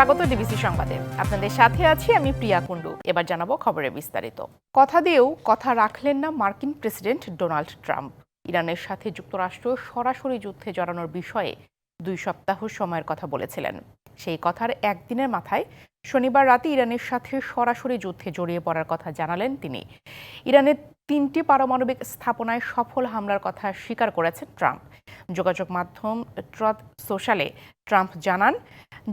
স্বাগত ডিবিসি সংবাদে। আপনাদের সাথে আছি আমি প্রিয়া কুণ্ডু। এবার জানাব খবরের বিস্তারিত। কথা দিয়েও কথা রাখলেন না মার্কিন প্রেসিডেন্ট ডোনাল্ড ট্রাম্প। ইরানের সাথে যুক্তরাষ্ট্র সরাসরি যুদ্ধে জড়ানোর বিষয়ে দুই সপ্তাহ সময়ের কথা বলেছিলেন। সেই কথার একদিনের মাথায় শনিবার রাতে ইরানের সাথে সরাসরি যুদ্ধে জড়িয়ে পড়ার কথা জানালেন তিনি। ইরানের তিনটি পারমাণবিক স্থাপনায় সফল হামলার কথা স্বীকার করেছেন ট্রাম্প। যোগাযোগ মাধ্যম ট্রথ সোশ্যালে ট্রাম্প জানান,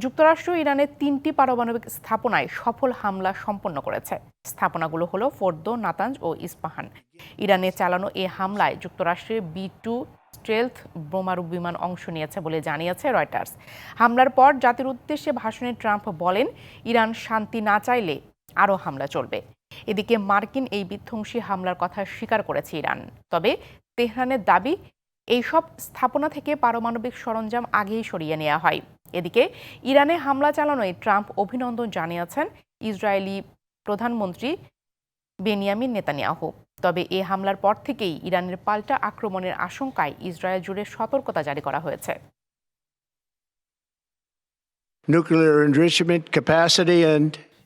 যুক্তরাষ্ট্র ইরানের তিনটি পারমাণবিক স্থাপনায় সফল হামলা সম্পন্ন করেছে। স্থাপনাগুলো হলো ফোর্দো, নাতাঞ্জ ও ইস্পাহান। ইরানে চালানো এ হামলায় যুক্তরাষ্ট্রের বি টু স্ট্রেলথ বোমারু বিমান অংশ নিয়েছে বলে জানিয়েছে রয়টার্স। হামলার পর জাতির উদ্দেশ্যে ভাষণে ট্রাম্প বলেন, ইরান শান্তি না চাইলে আরও হামলা চলবে। এদিকে মার্কিন এই বিধ্বংসী হামলার কথা স্বীকার করেছে ইরান। তবে তেহরানের দাবি, এইসব স্থাপনা থেকে পারমাণবিক সরঞ্জাম আগেই সরিয়ে নেওয়া হয়। এদিকে ইরানে হামলা চালানোয় ট্রাম্প অভিনন্দন জানিয়েছেন, ইসরায়েলি প্রধানমন্ত্রী বেনিয়ামিন নেতানিয়াহু। তবে এ হামলার পর থেকেই ইরানের পাল্টা আক্রমণের আশঙ্কায় ইসরায়েল জুড়ে সতর্কতা জারি করা হয়েছে।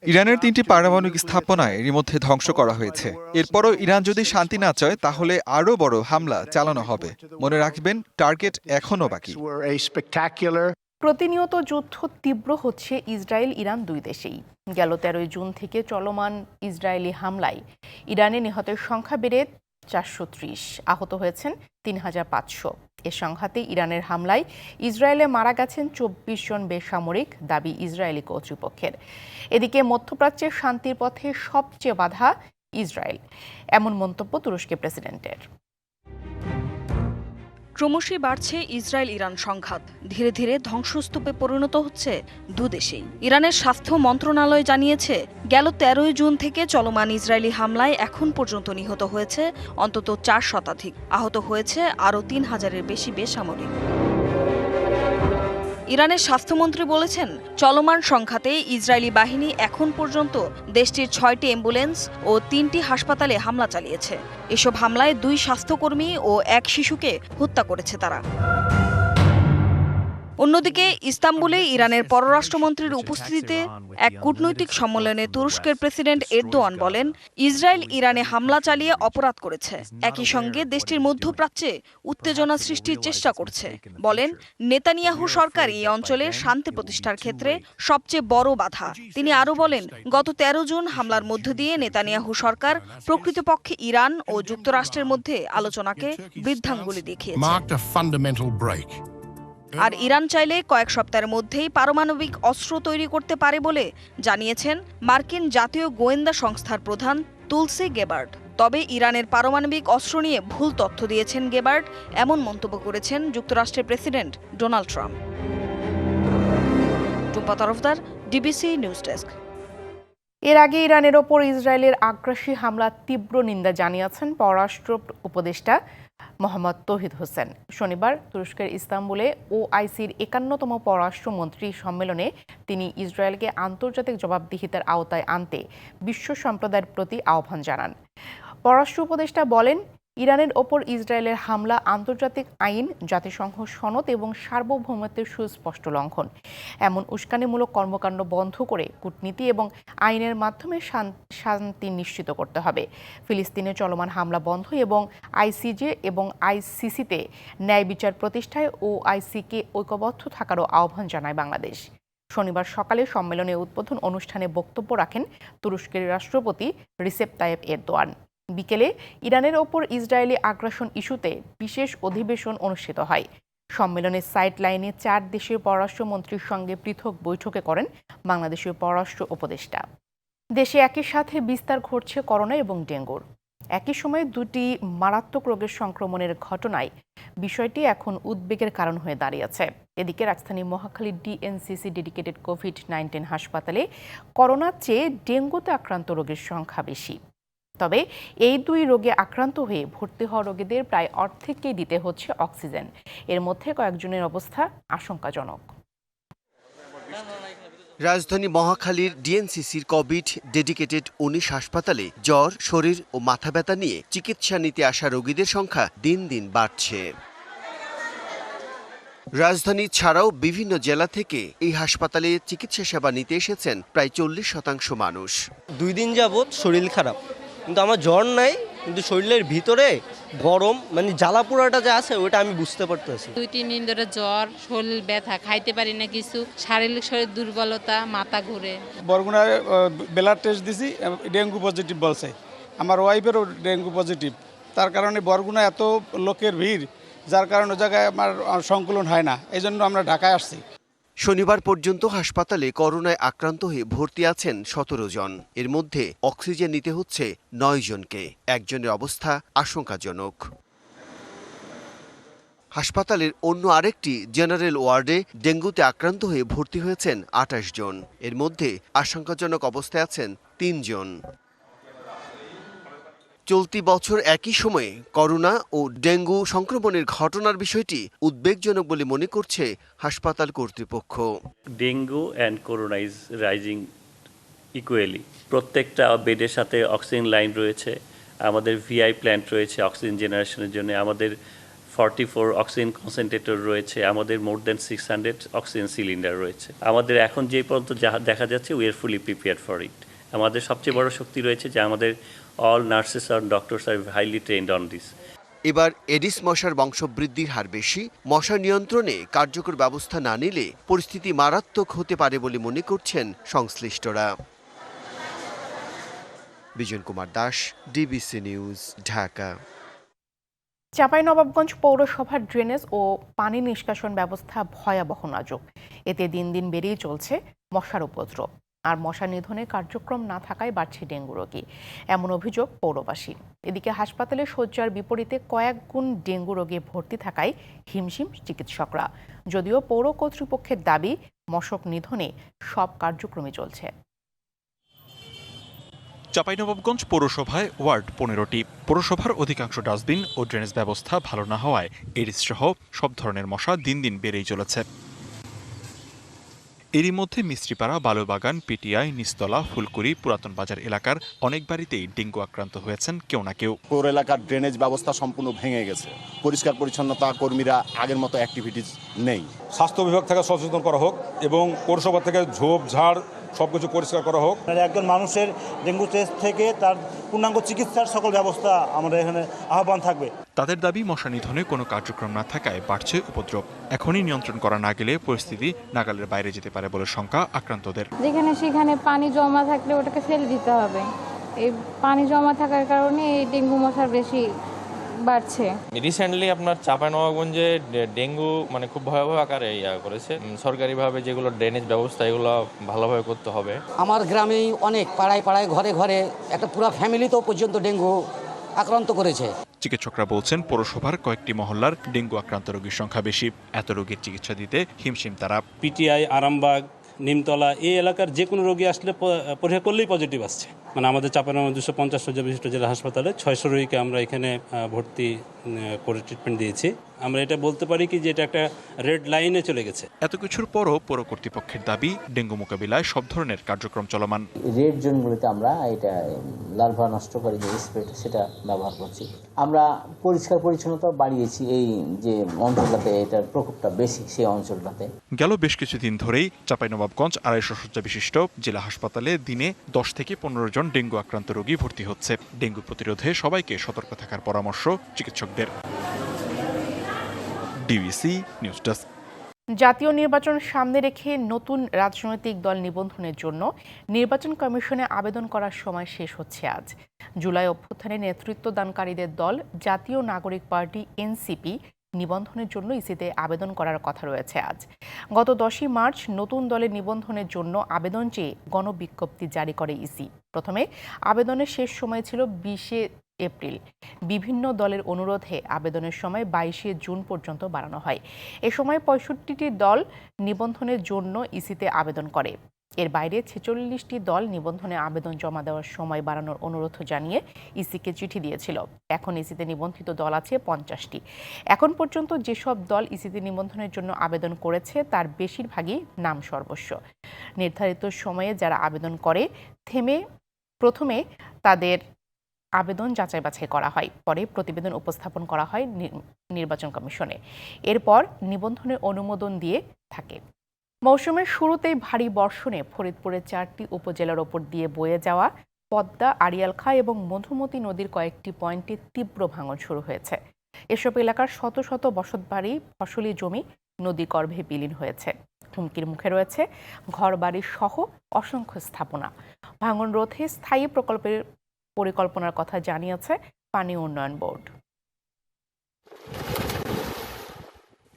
ইরানের তিনটি পারমাণবিক স্থাপনায় এরই মধ্যে ধ্বংস করা হয়েছে। এরপরও ইরান যদি শান্তি না চায় তাহলে আরও বড় হামলা চালানো হবে। মনে রাখবেন টার্গেট এখনও বাকি। প্রতিনিয়ত যুদ্ধ তীব্র হচ্ছে ইসরায়েল, ইরান দুই দেশেই। গেল তেরোই জুন থেকে চলমান ইসরায়েলি হামলায় ইরানে নিহতের সংখ্যা বেড়ে চারশো ত্রিশ। আহত হয়েছেন তিন হাজার পাঁচশো। এ সংঘাতে ইরানের হামলায় ইসরায়েলে মারা গেছেন চব্বিশ জন বেসামরিক, দাবি ইসরায়েলি কর্তৃপক্ষের। এদিকে মধ্যপ্রাচ্যের শান্তির পথে সবচেয়ে বাধা ইসরায়েল। এমন মন্তব্য তুরস্কের প্রেসিডেন্টের। ক্রমশই বাড়ছে ইসরায়েল ইরান সংঘাত। ধীরে ধীরে ধ্বংসস্তূপে পরিণত হচ্ছে দুদেশেই ইরানের স্বাস্থ্য মন্ত্রণালয় জানিয়েছে, গেল তেরোই জুন থেকে চলমান ইসরায়েলি হামলায় এখন পর্যন্ত নিহত হয়েছে অন্তত চার শতাধিক। আহত হয়েছে আরও তিন হাজারের বেশি বেসামরিক। ইরানের স্বাস্থ্যমন্ত্রী বলেছেন, চলমান সংঘাতে ইসরায়েলি বাহিনী এখন পর্যন্ত দেশটির ছয়টি অ্যাম্বুলেন্স ও তিনটি হাসপাতালে হামলা চালিয়েছে। এসব হামলায় দুই স্বাস্থ্যকর্মী ও এক শিশুকে হত্যা করেছে তারা। অন্যদিকে ইস্তাম্বুলে ইরানের পররাষ্ট্রমন্ত্রীর উপস্থিতিতে এক কূটনৈতিক সম্মেলনে তুরস্কের প্রেসিডেন্ট এরদোয়ান বলেন ইসরায়েল ইরানে হামলা চালিয়ে অপরাধ করেছে। একই সঙ্গে দেশটির মধ্যপ্রাচ্যে উত্তেজনা সৃষ্টির চেষ্টা করছে বলেন নেতানিয়াহু সরকার এই অঞ্চলে শান্তি প্রতিষ্ঠার ক্ষেত্রে সবচেয়ে বড় বাধা। তিনি আরও বলেন গত তেরো জুন হামলার মধ্য দিয়ে নেতানিয়াহু সরকার প্রকৃতপক্ষে ইরান ও যুক্তরাষ্ট্রের মধ্যে আলোচনাকে বৃদ্ধাঙ্গুলি দেখিয়েছে। আর ইরান চাইলে কয়েক সপ্তাহের মধ্যেই পারমাণবিক অস্ত্র তৈরি করতে পারে বলে জানিয়েছেন মার্কিন জাতীয় গোয়েন্দা সংস্থার প্রধান তুলসি গেবার্ড তবে ইরানের পারমাণবিক অস্ত্র নিয়ে ভুল তথ্য দিয়েছেন গেবার্ড এমন মন্তব্য করেছেন যুক্তরাষ্ট্রের president Donald Trump. Tarafdar, DBC news desk. এর আগে ইরানের ওপর ইসরায়েলের আগ্রাসী হামলার তীব্র নিন্দা জানিয়েছেন পররাষ্ট্র উপদেষ্টা মোহাম্মদ তহিদ হোসেন। শনিবার তুরস্কের ইস্তাম্বুলে ওআইসির একান্নতম পররাষ্ট্রমন্ত্রী সম্মেলনে তিনি ইসরায়েলকে আন্তর্জাতিক জবাবদিহিতার আওতায় আনতে বিশ্ব সম্প্রদায়ের প্রতি আহ্বান জানান। পররাষ্ট্র উপদেষ্টা বলেন ইরানের ওপর ইসরায়েলের হামলা, আন্তর্জাতিক আইন, জাতিসংঘ সনদ এবং সার্বভৌমত্বের সুস্পষ্ট লঙ্ঘন। এমন উস্কানিমূলক কর্মকাণ্ড বন্ধ করে কূটনীতি এবং আইনের মাধ্যমে শান- শান্তি নিশ্চিত করতে হবে। ফিলিস্তিনে চলমান হামলা বন্ধ এবং আইসিজে এবং আইসিসিতে ন্যায় বিচার প্রতিষ্ঠায় ও আইসিকে ঐক্যবদ্ধ থাকারও আহ্বান জানায় বাংলাদেশ। শনিবার সকালে সম্মেলনে উদ্বোধন অনুষ্ঠানে বক্তব্য রাখেন তুরস্কের রাষ্ট্রপতি রিসেপ তায়েব এরদোয়ান। বিকেলে ইরানের ওপর ইসরায়েলি আগ্রাসন ইস্যুতে বিশেষ অধিবেশন অনুষ্ঠিত হয়। সম্মেলনের সাইড লাইনে চার দেশের পররাষ্ট্রমন্ত্রীর সঙ্গে পৃথক বৈঠকে করেন বাংলাদেশের পররাষ্ট্র উপদেষ্টা। দেশে একই সাথে বিস্তার ঘটছে করোনা এবং ডেঙ্গুর। একই সময়ে দুটি মারাত্মক রোগের সংক্রমণের ঘটনায় বিষয়টি এখন উদ্বেগের কারণ হয়ে দাঁড়িয়েছে এদিকে রাজধানী Mohakhali DNCC dedicated covid nineteen হাসপাতালে করোনার চেয়ে ডেঙ্গুতে আক্রান্ত রোগীর সংখ্যা বেশি। তবে এই দুই রোগে আক্রান্ত হয়ে ভর্তি হওয়া রোগীদের প্রায় অর্ধেককেই দিতে হচ্ছে অক্সিজেন। এর মধ্যে কয়েকজনের অবস্থা আশঙ্কাজনক। রাজধানী মহাখালীর ডিএনসিসির কোভিড ডেডিকেটেড উনিশ হাসপাতালে জ্বর শরীর ও মাথা ব্যথা নিয়ে চিকিৎসা নিতে আসা রোগীদের সংখ্যা দিন দিন বাড়ছে। রাজধানী ছাড়াও বিভিন্ন জেলা থেকে এই হাসপাতালে চিকিৎসা সেবা নিতে এসেছেন প্রায় চল্লিশ শতাংশ মানুষ। দুই দিন যাবৎ শরীর খারাপ। কিন্তু আমার জ্বর নাই কিন্তু শরীরের ভিতরে গরম মানে জ্বালা পোড়াটা যে আছে ওটা আমি বুঝতে পারতেছি। দুই তিন দিন ধরে জ্বর শরীর ব্যথা খাইতে পারি না কিছু শারীরিক শরীর দুর্বলতা মাথা ঘুরে। বরগুনায় ব্লাড টেস্ট দিছি ডেঙ্গু পজিটিভ বলছে। আমার ওয়াইফেরও ডেঙ্গু পজিটিভ তার কারণে বরগুনা এত লোকের ভিড় যার কারণে ওই জায়গায় আমার সংকুলন হয় না। এই জন্য আমরা ঢাকায় আসছি। শনিবার পর্যন্ত হাসপাতালে করোনায় আক্রান্ত হয়ে ভর্তি আছেন সতেরো জন। এর মধ্যে অক্সিজেন নিতে হচ্ছে নয় জনকে। একজনের অবস্থা আশঙ্কাজনক। হাসপাতালের অন্য আরেকটি জেনারেল ওয়ার্ডে ডেঙ্গুতে আক্রান্ত হয়ে ভর্তি হয়েছেন আঠাশ জন। এর মধ্যে আশঙ্কাজনক অবস্থায় আছেন তিনজন চলতি বছর একই সময়ে করোনা ও ডেঙ্গু সংক্রমণের ঘটনার বিষয়টি উদ্বেগজনক বলে মনে করছে হাসপাতাল কর্তৃপক্ষ। Dengue and corona is rising equally প্রত্যেকটা বেডের সাথে অক্সিজেন লাইন রয়েছে, আমাদের ভিআই প্ল্যান্ট রয়েছে অক্সিজেন জেনারেশনের জন্য, আমাদের ফর্টি ফোর অক্সিজেন কনসেন্ট্রেটর রয়েছে, আমাদের more than six hundred oxygen cylinder রয়েছে। আমাদের এখন যে পর্যন্ত যা দেখা যাচ্ছে we are fully prepare for it আমাদের সবচেয়ে বড় শক্তি রয়েছে যে আমাদের অল নার্সেস আর ডক্টরস আর হাইলি ট্রেন্ড অন দিস এবার এডিস মশার বংশবৃদ্ধির হার বেশি। মশা নিয়ন্ত্রণে কার্যকর ব্যবস্থা না নিলে পরিস্থিতি মারাত্মক হতে পারে বলে মনে করছেন সংশ্লিষ্টরা। Bijon Kumar Das DBC news Dhaka. Chapainawabganj পৌরসভার ড্রেনেজ ও পানি নিষ্কাশন ব্যবস্থা ভয়াবহ নাজুক। এতে দিন দিন বেড়েই চলছে মশার উপদ্রব। আর মশা নিধনে কার্যক্রম না থাকায় বাড়ছে ডেঙ্গু রোগী। এমন অভিযোগ পৌরবাসী। এদিকে হাসপাতালে শয্যার বিপরীতে কয়েক গুণ ডেঙ্গু রোগে ভর্তি থাকায় হিমশিম চিকিৎসকরা। যদিও পৌর কর্তৃপক্ষের দাবি, মশক নিধনে সব কার্যক্রমই চলছে। চাঁপাইনবাবগঞ্জ পৌরসভায় ওয়ার্ড পনেরোটি। পৌরসভার অধিকাংশ ডাস্টবিন ও ড্রেনেজ ব্যবস্থা ভালো না হওয়ায় এডিস সহ সব ধরনের মশা দিন দিন বেড়েই চলেছে। এরই মধ্যে মিস্ত্রিপাড়া বালুবাগান পিটিআই নিস্তলা ফুলকুড়ি পুরাতন বাজার এলাকার অনেক বাড়িতেই ডেঙ্গু আক্রান্ত হয়েছেন কেউ না কেউ। পুরো এলাকার ড্রেনেজ ব্যবস্থা সম্পূর্ণ ভেঙে গেছে। পরিষ্কার পরিচ্ছন্নতা কর্মীরা আগের মতো অ্যাক্টিভিটিস নেই। স্বাস্থ্য বিভাগ থেকে সচেতন করা হোক এবং পৌরসভা থেকে ঝোপ ঝাড় সব কিছু পরিষ্কার করা হোক। একজন মানুষের ডেঙ্গু টেস্ট থেকে তার পূর্ণাঙ্গ চিকিৎসার সকল ব্যবস্থা আমাদের এখানে আহ্বান থাকবে। তাদের দাবি মশা নিধনে কোনো কার্যক্রম না থাকায় বাড়ছে উপদ্রব। এখনই নিয়ন্ত্রণ করা না গেলে পরিস্থিতি নাগালের বাইরে যেতে পারে বলে শঙ্কা আক্রান্তদের। যেখানে সেখানে পানি জমা থাকলে ওটাকে ফেলে দিতে হবে। এই পানি জমা থাকার কারণে এই ডেঙ্গু মশার বেশি বাড়ছে। রিসেন্টলি আপনার চাঁপাইনবাবগঞ্জে ডেঙ্গু মানে খুব ভয়াবহ আকারে ইয়া করেছে। সরকারিভাবে যেগুলো ড্রেনেজ ব্যবস্থা এগুলো ভালোভাবে করতে হবে। আমার গ্রামেই অনেক পাড়ায় পাড়ায় ঘরে ঘরে একটা পুরো ফ্যামিলিতেও পর্যন্ত ডেঙ্গু আক্রান্ত করেছে। চিকিৎসকরা বলছেন পৌরসভার কয়েকটি মহল্লার ডেঙ্গু আক্রান্ত রোগীর সংখ্যা বেশি। এত রোগীর চিকিৎসা দিতে হিমশিম তারা। পিটিআই আরামবাগ নিমতলা, এই এলাকার যে কোনো রোগী আসলে পরীক্ষা করলেই পজিটিভ আসছে। মানে আমাদের চাপানোর দুশো পঞ্চাশ শয্যা বিশিষ্ট জেলা হাসপাতালে ছয়শো রোগীকে আমরা এখানে ভর্তি করে ট্রিটমেন্ট দিয়েছি। আমরা এটা বলতে পারি কি যে এটা একটা রেড লাইনে চলে গেছে। এত কিছুর পরও পৌর কর্তৃপক্ষের দাবি ডেঙ্গু মোকাবিলায় সব ধরনের কার্যক্রম চলমান। রেড জোনগুলোতে আমরা এটা লার্ভা নষ্টকারী যে স্প্রেটা সেটা ব্যবহার করছি। আমরা পরিষ্কার পরিচ্ছন্নতা বাড়িয়েছি এই যে অঞ্চলটাতে এটার প্রকোপটা বেশি সেই অঞ্চলটাতে। গেল বেশ কিছুদিন ধরেই চাঁপাইনবাবগঞ্জ আড়াইশো শয্যা বিশিষ্ট জেলা হাসপাতালে দিনে দশ থেকে পনেরো জন ডেঙ্গু আক্রান্ত রোগী ভর্তি হচ্ছে। ডেঙ্গু প্রতিরোধে সবাইকে সতর্ক থাকার পরামর্শ চিকিৎসকদের ডিবিসি নিউজ ডেস্ক জাতীয় নির্বাচন সামনে রেখে নতুন রাজনৈতিক দল নিবন্ধনের জন্য নির্বাচন কমিশনে আবেদন করার সময় শেষ হচ্ছে আজ। জুলাই অভ্যুত্থানে নেতৃত্ব দানকারীদের দল, জাতীয় নাগরিক পার্টি এনসিপি নিবন্ধনের জন্য ইসিতে আবেদন করার কথা রয়েছে আজ। গত দশই মার্চ নতুন দলের নিবন্ধনের জন্য আবেদন চেয়ে গণবিজ্ঞপ্তি জারি করে ইসি। প্রথমে আবেদনের শেষ সময় ছিল বিশে এপ্রিল। বিভিন্ন দলের অনুরোধে আবেদনের সময় বাইশে জুন পর্যন্ত বাড়ানো হয়। এ সময় পঁয়ষট্টিটি দল নিবন্ধনের জন্য ইসিতে আবেদন করে। এর বাইরে ছেচল্লিশটি দল নিবন্ধনে আবেদন জমা দেওয়ার সময় বাড়ানোর অনুরোধ জানিয়ে ইসিকে চিঠি দিয়েছিল। এখন ইসিতে নিবন্ধিত দল আছে পঞ্চাশটি। এখন পর্যন্ত যেসব দল ইসিতে নিবন্ধনের জন্য আবেদন করেছে, তার বেশিরভাগই নাম সর্বস্ব। নির্ধারিত সময়ে যারা আবেদন করে, থেমে প্রথমে তাদের আবেদন যাচাই বাছাই করা হয়। পরে প্রতিবেদন উপস্থাপন করা হয় নির্বাচন কমিশনে। এরপর নিবন্ধনের অনুমোদন দিয়ে থাকে। মৌসুমের শুরুতেই ভারী বর্ষণে ফরিদপুরের চারটি উপজেলার ওপর দিয়ে বয়ে যাওয়া পদ্মা আড়িয়ালখা এবং মধুমতি নদীর কয়েকটি পয়েন্টে তীব্র ভাঙন শুরু হয়েছে। এসব এলাকার শত শত বসতবাড়ি, ফসলি জমি নদী গর্ভে বিলীন হয়েছে। হুমকির মুখে রয়েছে ঘরবাড়ি সহ অসংখ্য স্থাপনা। ভাঙন রোধে স্থায়ী প্রকল্পের পরিকল্পনার কথা জানিয়েছে পানি উন্নয়ন বোর্ড।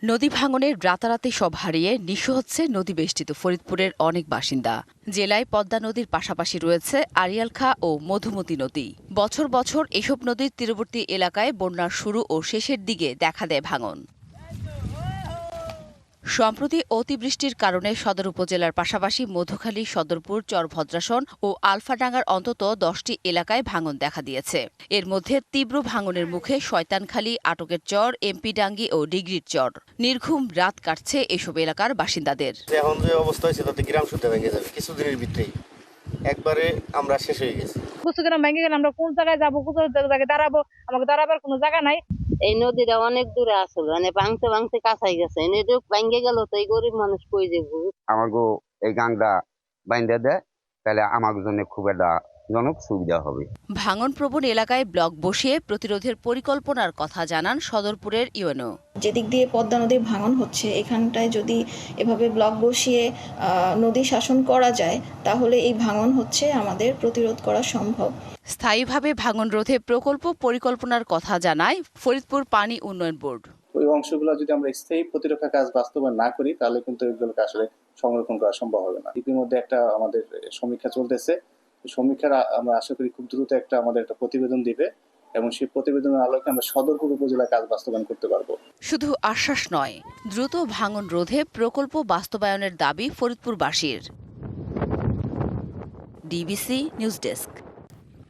নদী ভাঙনের রাতারাতি সব হারিয়ে নিঃস্ব হচ্ছে নদী বেষ্টিত ফরিদপুরের অনেক বাসিন্দা। জেলায় পদ্মা নদীর পাশাপাশি রয়েছে আড়িয়ালখা ও মধুমতি নদী। বছর বছর এসব নদীর তীরবর্তী এলাকায় বন্যার শুরু ও শেষের দিকে দেখা দেয় ভাঙন। সম্প্রতি অতিবৃষ্টির কারণে সদর উপজেলার পাশাপাশি মধুখালী সদরপুর চরভদ্রাসন ও আলফাডাঙ্গার অন্তত দশটি এলাকায় ভাঙন দেখা দিয়েছে। এর মধ্যে তীব্র ভাঙনের মুখে শয়তানখালী আটকের চর এমপিডাঙ্গি ও ডিগ্রির চর। নির্ঘুম রাত কাটছে এসব এলাকার বাসিন্দাদের। এখন যে অবস্থা হয়েছে তাতে গ্রাম শুদ্ধ ভেঙে যাবে। কিছুদিনের ভিতরেই। একবারে আমরা শেষ হয়ে গেছি। কুচগ্রাম ভেঙে গেলে আমরা কোন জায়গায় যাব? কোন জায়গায় দাঁড়াবো? আমাকে দাঁড়াবার কোনো জায়গা নাই। এই নদীটা অনেক দূরে আছে মানে ভাঙতে ভাঙতে কাছাই গেছে। নদী ভাঙ্গে গেল তো এই গরিব মানুষ কই যাব আমাকে এই গানটা বাইন্ধে দেয় তাহলে আমার জন্য খুব একটা জনক সুবিধা হবে। ভাঙনপ্রবণ এলাকায় ব্লক বসিয়ে প্রতিরোধের পরিকল্পনার কথা জানান সদরপুরের ইউএনও। যেদিক দিয়ে পদ্মা নদীর ভাঙন হচ্ছে এখানটায় যদি এভাবে ব্লক বসিয়ে আহ, নদী শাসন করা যায় তাহলে এই ভাঙন হচ্ছে আমাদের প্রতিরোধ করা সম্ভব। স্থায়ীভাবে ভাঙন রোধে প্রকল্প পরিকল্পনার কথা জানায় ফরিদপুর পানি উন্নয়ন বোর্ড। ওই অংশগুলো যদি আমরা স্থায়ী প্রতিরক্ষা কাজ বাস্তবায়ন না করি তাহলে কিন্তু এগুলোকে আসলে সংরক্ষণ করা সম্ভব হবে না। ইতিমধ্যে একটা আমাদের সমীক্ষা চলতেছে সমীক্ষার আমরা আশা করি খুব দ্রুত একটা আমাদের একটা প্রতিবেদন দিবে এবং সেই প্রতিবেদনের আলোকে আমরা সদরপুর উপজেলা কাজ বাস্তবায়ন করতে পারব। শুধু আশ্বাস নয় দ্রুত ভাঙন রোধে প্রকল্প বাস্তবায়নের দাবি ফরিদপুরবাসীর। ডিবিসি নিউজ ডেস্ক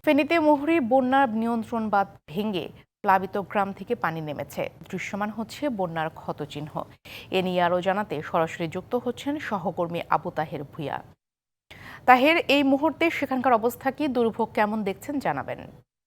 ফেনীতে মোহরী বন্যার নিয়ন্ত্রণ বাঁধ ভেঙে প্লাবিত গ্রাম থেকে পানি নেমেছে। দৃশ্যমান হচ্ছে বন্যার ক্ষতচিহ্ন। এ নিয়ে আরও জানাতে সরাসরি যুক্ত হচ্ছেন সহকর্মী আবু তাহের ভুইয়া। তাহের, এই মুহূর্তে সেখানকার অবস্থা কি? দুর্ভোগ কেমন দেখছেন? জানাবেন।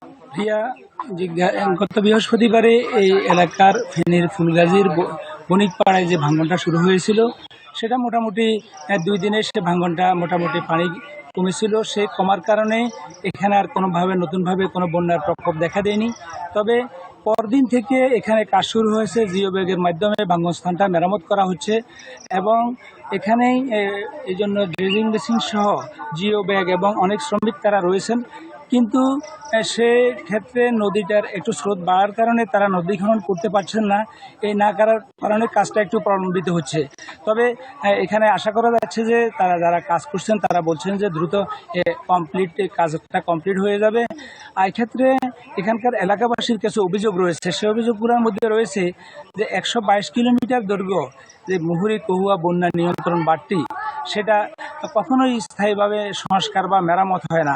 প্রিয়া যে গা- গত বৃহস্পতিবারে এই এলাকার ফেনীর ফুলগাজীর ব- বণিকপাড়ায় যে ভাঙ্গনটা শুরু হয়েছিল, সেটা মোটামুটি দুই দিনে সে ভাঙ্গনটা মোটামুটি পানি কমেছিল। সে কমার কারণে এখানে আর কোনোভাবে, নতুনভাবে কোনো বন্যার প্রকোপ দেখা দেয়নি। তবে পরদিন থেকে এখানে কাজ শুরু হয়েছে, জিও ব্যাগের মাধ্যমে ভাঙ্গনস্থানটা মেরামত করা হচ্ছে এবং এখানেই এই জন্য ড্রেজিং মেশিন সহ জিও ব্যাগ এবং অনেক শ্রমিক তারা রয়েছেন। কিন্তু সে ক্ষেত্রে নদীটার একটু স্রোত বাড়ার কারণে তারা নদী খনন করতে পারছেন না। এই না করার কারণে কাজটা একটু প্রলম্বিত হচ্ছে। তবে এখানে আশা করা যাচ্ছে যে, তারা যারা কাজ করছেন, তারা বলছেন যে, দ্রুত কমপ্লিট কাজটা কমপ্লিট হয়ে যাবে। আর এক্ষেত্রে এখানকার এলাকাবাসীর কিছু অভিযোগ রয়েছে, সে অভিযোগগুলোর মধ্যে রয়েছে যে, একশো বাইশ কিলোমিটার দৈর্ঘ্য যে মুহুরি, কহুয়া বন্যা নিয়ন্ত্রণ বাড়তি, সেটা কখনোই স্থায়ীভাবে সংস্কার বা মেরামত হয় না।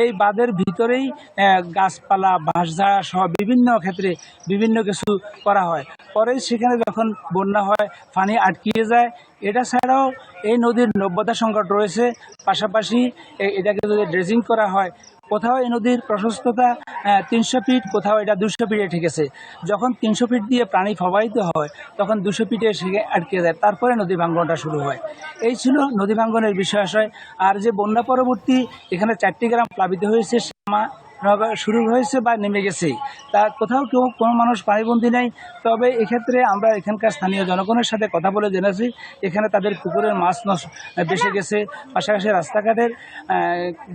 এই বাঁধের ভিতরেই গাছপালা বাঁশঝাড়া সহ বিভিন্ন ক্ষেত্রে বিভিন্ন কিছু করা হয়। পরে সেখানে যখন বন্যা হয়, পানি আটকিয়ে যায়, এটা ছাড়াও এই নদীর নব্যতা সংকট রয়েছে। পাশাপাশি এটাকে যদি ড্রেজিং করা হয় কোথাও এই নদীর প্রশস্ততা তিনশো ফিট, কোথাও এটা দুশো ফিটে ঠেকেছে যখন তিনশো ফিট দিয়ে প্রাণী প্রবাহিত হয়, তখন দুশো ফিটে সেখানে আটকে যায়। তারপরে নদী ভাঙ্গনটা শুরু হয়। এই ছিল নদী ভাঙ্গনের বিষয় আর যে বন্যা পরবর্তী, এখানে চারটি গ্রাম প্লাবিত হয়েছে, শ্যামা শুরু হয়েছে বা নেমে গেছে। তা কোথাও কেউ, কোনো মানুষ পানিবন্দী নেই। তবে এক্ষেত্রে আমরা এখানকার স্থানীয় জনগণের সাথে কথা বলে জেনেছি। এখানে তাদের পুকুরের মাছ বেসে গেছে। পাশাপাশি রাস্তাঘাটের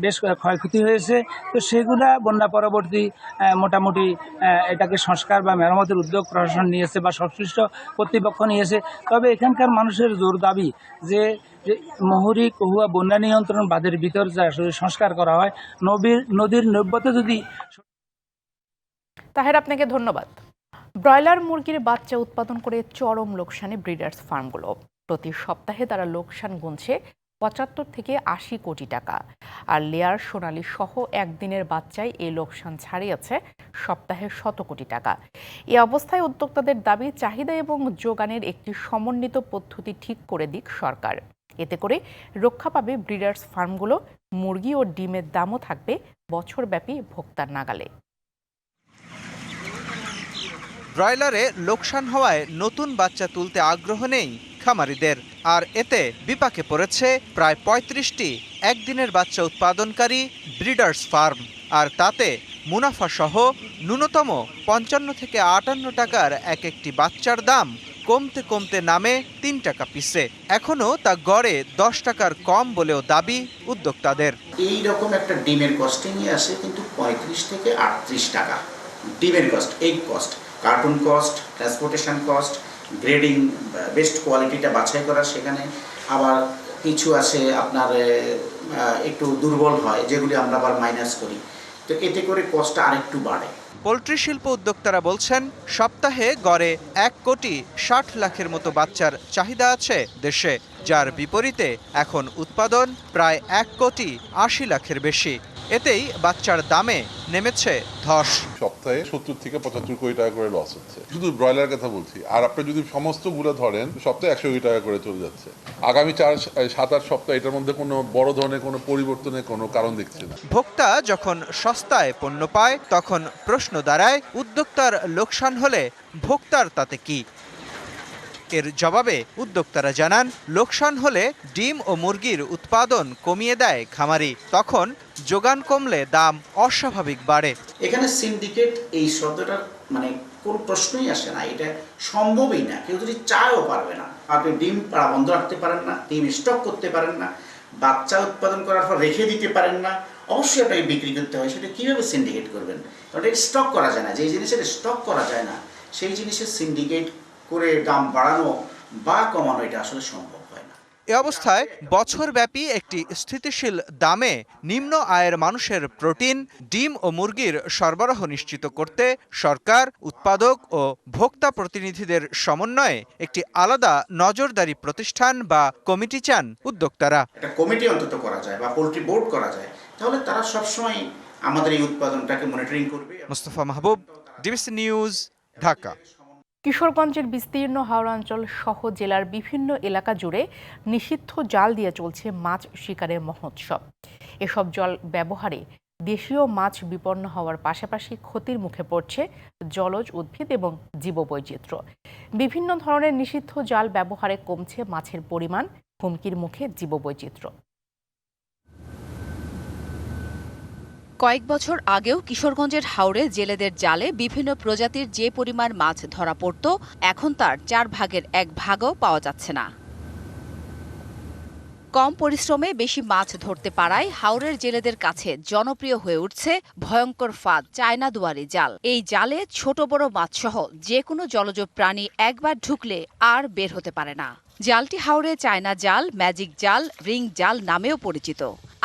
বেশ ক্ষয়ক্ষতি হয়েছে। তো সেগুলা বন্যা পরবর্তী মোটামুটি এটাকে সংস্কার বা মেরামতের উদ্যোগ প্রশাসন নিয়েছে বা সংশ্লিষ্ট কর্তৃপক্ষ নিয়েছে। তবে এখানকার মানুষের জোর দাবি যে যে মহুরী, কহুয়া, বন্যা নিয়ন্ত্রণ বাঁধের ভিতর যা সংস্কার করা হয় নদীর নদীর নব্যতা যদি তাহের, আপনাকে ধন্যবাদ। ব্রয়লার মুরগির বাচ্চা উৎপাদন করে চরম লোকসানে ব্রিডার্স ফার্মগুলো। প্রতি সপ্তাহে তারা লোকসান গুনছে পঁচাত্তর থেকে আশি কোটি টাকা। আর লেয়ার, সোনালি সহ একদিনের বাচ্চায় এই লোকসান ছাড়িয়েছে সপ্তাহে শত কোটি টাকা। এ অবস্থায় উদ্যোক্তাদের দাবি, চাহিদা এবং যোগানের একটি সমন্বিত পদ্ধতি ঠিক করে দিক সরকার। এতে করে রক্ষা পাবে ব্রিডার্স ফার্মগুলো, মুরগি ও ডিমের দামও থাকবে বছরব্যাপী ভোক্তার নাগালে। ব্রয়লারে লোকসান হওয়ায় নতুন বাচ্চা তুলতে আগ্রহ নেই খামারিদের, আর এতে বিপাকে পড়েছে প্রায় পঁয়ত্রিশটি একদিনের বাচ্চা উৎপাদনকারী ব্রিডার্স ফার্ম, আর তাতে মুনাফা সহ ন্যূনতম পঞ্চান্ন থেকে আটান্ন টাকার এক একটি বাচ্চার দাম কমতে কমতে নামে তিন টাকা পিসে। এখনও তা গড়ে দশ টাকার কম বলেও দাবি উদ্যোক্তাদের। এই রকম একটা ডিমের কস্টিংয়ে আসে কিন্তু পঁয়ত্রিশ থেকে আটত্রিশ টাকা। ডিমের cost egg cost carton cost transportation cost grading best কোয়ালিটিটা বাছাই করা সেখানে। আবার কিছু আছে আপনার একটু দুর্বল হয়, যেগুলি আমরা আবার মাইনাস করি। তো এতে করে কস্টটা আরেকটু বাড়ে। পোলট্রি শিল্প উদ্যোক্তারা বলছেন, সপ্তাহে গড়ে এক কোটি ষাট লাখের মতো বাচ্চার চাহিদা আছে দেশে, যার বিপরীতে এখন উৎপাদন প্রায় এক কোটি আশি লাখের বেশি। এতেই বাচ্চার দামে নেমেছে ধস। সপ্তাহে সত্তর থেকে পঁচাত্তর কোটি টাকা করে লস হচ্ছে। শুধু ব্রয়লার কথা বলছি আর আপনি যদি সমস্ত সমস্তগুলো ধরেন সপ্তাহে একশো কোটি টাকা করে চলে যাচ্ছে। আগামী চার সাত আট সপ্তাহ এটার মধ্যে কোনো বড় ধরনের কোনো পরিবর্তনের কোনো কারণ দেখছি না। ভোক্তা যখন সস্তায় পণ্য পায় তখন প্রশ্ন দাঁড়ায় উদ্যোক্তার লোকসান হলে ভোক্তার তাতে কি? এর জবাবে উদ্যোক্তারা জানান, লোকসান হলে ডিম ও মুরগির উৎপাদন কমিয়ে দেয় খামারি। তখন যোগান কমলে দাম অস্বাভাবিক বাড়ে। এখানে সিন্ডিকেট এই শব্দটার মানে কোনো প্রশ্নই আসে না। এটা সম্ভবই না। কেউ যদি চায়ও পারবে না। আপনি ডিম পাড়া বন্ধ রাখতে পারেন না, ডিম স্টক করতে পারেন না, বাচ্চা উৎপাদন করার পর রেখে দিতে পারেন না, অবশ্যই আপনাকে বিক্রি করতে হয়। সেটা কীভাবে সিন্ডিকেট করবেন? কারণ এটা স্টক করা যায় না। যেই জিনিসের স্টক করা যায় না, সেই জিনিসের সিন্ডিকেট করে দাম বাড়ানো বা কমানো এটা আসলে সম্ভব হয় না। এ অবস্থায় বছরব্যাপী একটি স্থিতিশীল দামে নিম্ন আয়ের মানুষের প্রোটিন ডিম ও মুরগির সরবরাহ নিশ্চিত করতে সরকার উৎপাদক ও ভোক্তা প্রতিনিধিদের সমন্বয়ে একটি আলাদা নজরদারি প্রতিষ্ঠান বা কমিটি চান উদ্যোক্তারা। একটা কমিটি অন্তত করা যায় বা পোলট্রি বোর্ড করা যায় তাহলে তারা সবসময় আমাদের এই উৎপাদনটাকে মনিটরিং করবে। Mostafa Mahbub DBC news Dhaka. কিশোরগঞ্জের বিস্তীর্ণ হাওড়াঞ্চল সহ জেলার বিভিন্ন এলাকা জুড়ে নিষিদ্ধ জাল দিয়ে চলছে মাছ শিকারের মহোৎসব। এসব জল ব্যবহারে দেশীয় মাছ বিপন্ন হওয়ার পাশাপাশি ক্ষতির মুখে পড়ছে জলজ উদ্ভিদ এবং জীববৈচিত্র্য। বিভিন্ন ধরনের নিষিদ্ধ জাল ব্যবহারে কমছে মাছের পরিমাণ, হুমকির মুখে জীববৈচিত্র্য। কয়েক বছর আগেও কিশোরগঞ্জের হাওড়ে জেলেদের জালে বিভিন্ন প্রজাতির যে পরিমাণ মাছ ধরা পড়ত, এখন তার চার ভাগের এক ভাগও পাওয়া যাচ্ছে না। কম পরিশ্রমে বেশি মাছ ধরতে পারায় হাওড়ের জেলেদের কাছে জনপ্রিয় হয়ে উঠছে ভয়ঙ্কর ফাঁদ, চায়না দুয়ারি জাল। এই জালে ছোট বড় মাছসহ যে কোনো জলজ প্রাণী একবার ঢুকলে আর বের হতে পারে না। জালটি হাওড়ে চায়না জাল, ম্যাজিক জাল, রিং জাল নামেও পরিচিত।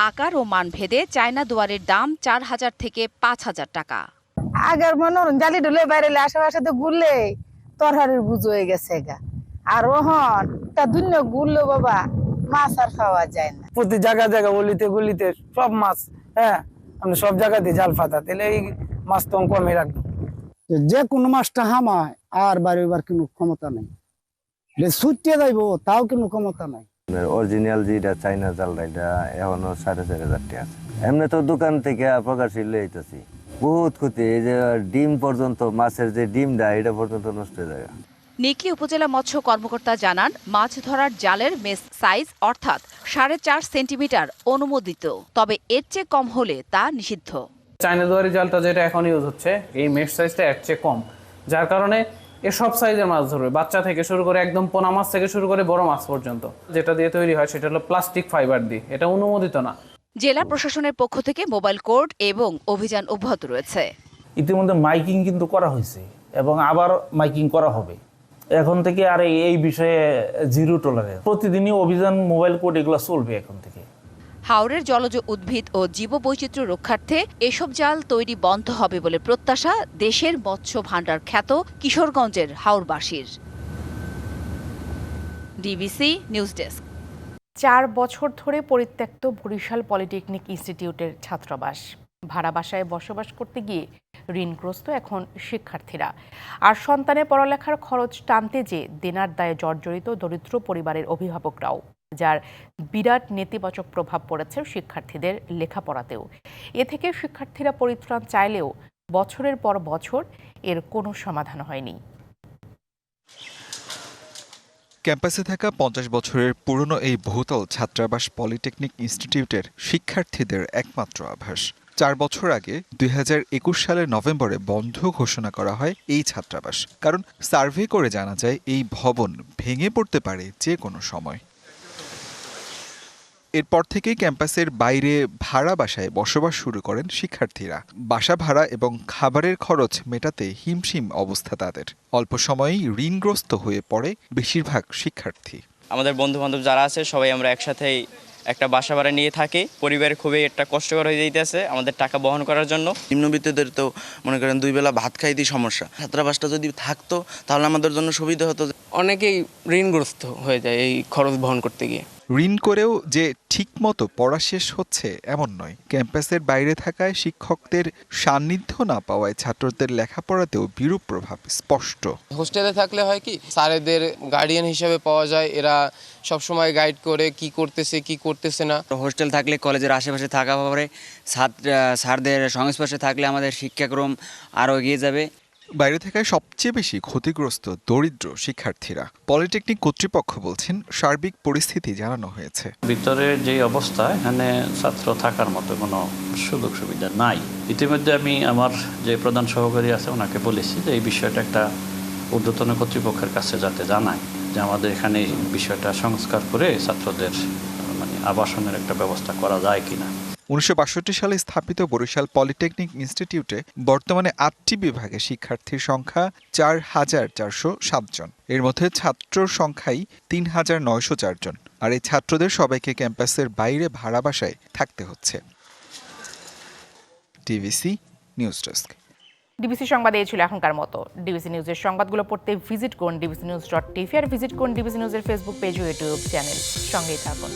আকার ও মান ভেদে চায়না দুয়ারের দাম চার হাজার থেকে পাঁচ হাজার টাকা। আগের মনে হন জালি ঢুলে বাইরে আশেপাশে তো ঘুরলে তরহারির বুঝ হয়ে গেছে গা। আর ওহন তা দুন্য ঘুরলো বাবা মাছ আর খাওয়া যায় না। প্রতি জায়গা জায়গা গলিতে গলিতে সব মাছ হ্যাঁ আমরা সব জায়গাতে জাল ফাতা তাহলে এই মাছ তো কমে রাখব। যে কোনো মাছটা হামায় আর বাড়ি বার কোনো ক্ষমতা নেই। ছুটিয়ে যাইব তাও কোনো ক্ষমতা নাই। অরিজিনাল যেটা চাইনা জালটা এটা এখনও সাড়ে চার হাজার টাকা আছে। এমনি তো দোকান থেকে প্রকাশিত লইতেছি বহুত ক্ষতি এই যে ডিম পর্যন্ত মাছের যে ডিমটা এটা পর্যন্ত নষ্ট হয়ে যায়। নিকলি উপজেলা মৎস্য কর্মকর্তা জানান মাছ ধরার জালের মেস সাইজ অর্থাৎ সাড়ে চার সেন্টিমিটার অনুমোদিত তবে এর চেয়ে কম হলে তা নিষিদ্ধ। চায়না দুয়ারি জালটা যেটা এখন ইউজ হচ্ছে এই মেশ সাইজটা এর চেয়ে কম। যার কারণে এ সব সাইজের মাছ ধরবে। বাচ্চা থেকে শুরু করে একদম পোনা মাছ থেকে শুরু করে বড় মাছ পর্যন্ত। যেটা দিয়ে তৈরি হয় সেটা হলো প্লাস্টিক ফাইবার দিয়ে। এটা অনুমোদিত না। জেলা প্রশাসনের পক্ষ থেকে মোবাইল কোর্ট এবং অভিযান অব্যাহত রয়েছে। ইতিমধ্যে মাইকিং কিন্তু করা হয়েছে এবং আবার মাইকিং করা হবে। এখন থেকে আর এই- বিষয়ে জিরো টলারেন্স প্রতিদিনই অভিযান মোবাইল কোড এগুলো চলবে এখন থেকে। হাওরের জলজ উদ্ভিদ ও জীববৈচিত্র্য রক্ষার্থে এসব জাল তৈরি বন্ধ হবে বলে প্রত্যাশা দেশের মৎস্য ভাণ্ডার খ্যাত কিশোরগঞ্জের হাওরবাসীর। ডিবিসি নিউজ ডেস্ক চার বছর ধরে পরিত্যক্ত বরিশাল পলিটেকনিক ইনস্টিটিউটের ছাত্রাবাস। ভাড়া বাসায় বসবাস করতে গিয়ে ঋণগ্রস্ত এখন শিক্ষার্থীরা। আর সন্তানের পড়ালেখার খরচ টানতে যে দেনার দায়ে জর্জরিত দরিদ্র পরিবারের অভিভাবকরাও। যার বিরাট নেতিবাচক প্রভাব পড়েছে শিক্ষার্থীদের লেখাপড়াতেও। এ থেকে শিক্ষার্থীরা পরিত্রাণ চাইলেও বছরের পর বছর এর কোনো সমাধান হয়নি। ক্যাম্পাসে থাকা পঞ্চাশ বছরের পুরনো এই বহুতল ছাত্রাবাস পলিটেকনিক ইনস্টিটিউটের শিক্ষার্থীদের একমাত্র আভাস। চার বছর আগে দুই হাজার একুশ সালের নভেম্বরে বন্ধ ঘোষণা করা হয় এই ছাত্রাবাস। কারণ সার্ভে করে জানা যায় এই ভবন ভেঙে পড়তে পারে যে কোনো সময়। এরপর থেকেই ক্যাম্পাসের বাইরে ভাড়া বাসায় বসবাস শুরু করেন শিক্ষার্থীরা। বাসা ভাড়া এবং খাবারের খরচ মেটাতে হিমশিম অবস্থা তাদের। অল্প সময়েই ঋণগ্রস্ত হয়ে পড়ে বেশিরভাগ শিক্ষার্থী। আমাদের বন্ধু বান্ধব যারা আছে সবাই আমরা একসাথেই একটা বাসা ভাড়া নিয়ে থাকি। পরিবার খুবই একটা কষ্টকর হয়ে যাইতেছে আমাদের টাকা বহন করার জন্য। নিম্নবিত্তদের তো মনে করেন দুই বেলা ভাত খাইতেই সমস্যা। ছাত্রাবাসটা যদি থাকতো তাহলে আমাদের জন্য সুবিধা হতো অনেকেই ঋণগ্রস্ত হয়ে যায় এই খরচ বহন করতে গিয়ে। ঋণ করেও যে ঠিকমতো পড়া শেষ হচ্ছে এমন নয়। ক্যাম্পাসের বাইরে থাকায় শিক্ষকদের সান্নিধ্য না পাওয়ায় ছাত্রদের লেখাপড়াতেও বিরূপ প্রভাব স্পষ্ট। হোস্টেলে থাকলে হয় কি স্যারেদের গার্ডিয়ান হিসেবে পাওয়া যায়। এরা সব সময় গাইড করে কি করতেছে কি করতেছে না। হোস্টেল থাকলে কলেজের আশেপাশে থাকা পরে ছাত্র স্যারদের সংস্পর্শে থাকলে আমাদের শিক্ষাক্রম আরও এগিয়ে যাবে। বাইরে থাকায় সবচেয়ে বেশি ক্ষতিগ্রস্ত দরিদ্র শিক্ষার্থীরা। পলিটেকনিক কর্তৃপক্ষ বলছেন, সার্বিক পরিস্থিতি জানানো হয়েছে। ভিতরে যে অবস্থা, এখানে ছাত্র থাকার মতো কোনো সুযোগ সুবিধা নাই। ইতিমধ্যে আমি আমার যে প্রধান সহকারী আছে, ওনাকে বলেছি যে এই বিষয়টা একটা ঊর্ধ্বতন কর্তৃপক্ষের কাছে যাতে জানায় যে আমাদের এখানে বিষয়টা সংস্কার করে ছাত্রদের মানে আবাসনের একটা ব্যবস্থা করা যায় কিনা। উনিশশো বাষট্টি সালে স্থাপিত বরিশাল পলিটেকনিক ইনস্টিটিউটে বর্তমানে আটটি বিভাগে শিক্ষার্থীর সংখ্যা চার হাজার চারশো সাতজন এর মধ্যে ছাত্র সংখ্যাই তিন হাজার নয়শো চারজন আর এই ছাত্রদের সবাইকে ক্যাম্পাসের বাইরে ভাড়া বাসায় থাকতে হচ্ছে। DVC news desk. ডিবিসি সংবাদ এই ছিল এখনকার মতো। ডিবিসি নিউজের সংবাদগুলো পড়তে ভিজিট করুন ডিবিসি নিউজ ডট টিভি আর ভিজিট করুন ডিবিসি নিউজের ফেসবুক পেজ ও ইউটিউব চ্যানেল সঙ্গেই থাকুন।